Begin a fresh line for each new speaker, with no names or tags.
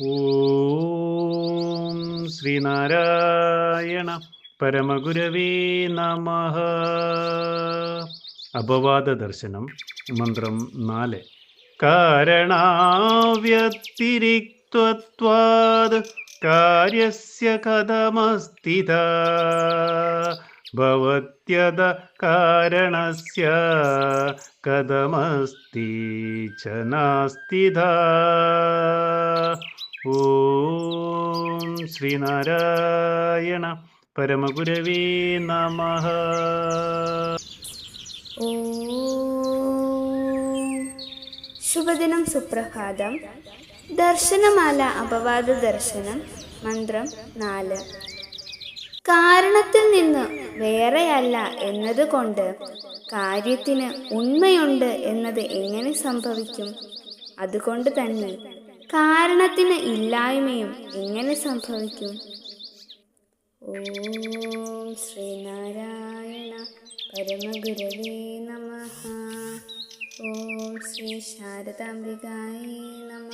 ഓം ശ്രീനാരായണ പരമഗുരവേ നമ. അപവാദ ദർശനം മന്ത്രം നാല്. കാരണാവ്യതിരിക്തത്വാത് കാര്യസ്യ കഥമസ്ഥിത. ഭവത്യത കാരണസ്യ കഥമസ്തി ച ഓം ശ്രീനാരായണ പരമഗുരവേ നമ.
ശുഭദിനം സുപ്രഭാതം. ദർശനമാല അപവാദ ദർശനം മന്ത്രം നാല്. കാരണത്തിൽ നിന്ന് വേറെയല്ല എന്നതുകൊണ്ട് കാര്യത്തിന് ഉണ്മയുണ്ട് എന്നത് എങ്ങനെ സംഭവിക്കും? അതുകൊണ്ട് തന്നെ കാരണത്തിന് ഇല്ലായ്മയും എങ്ങനെ സംഭവിക്കും? ഓം ശ്രീനാരായണ പരമഗുരവേ നമ. ഓം ശ്രീ ശാരദാംബികായ നമ.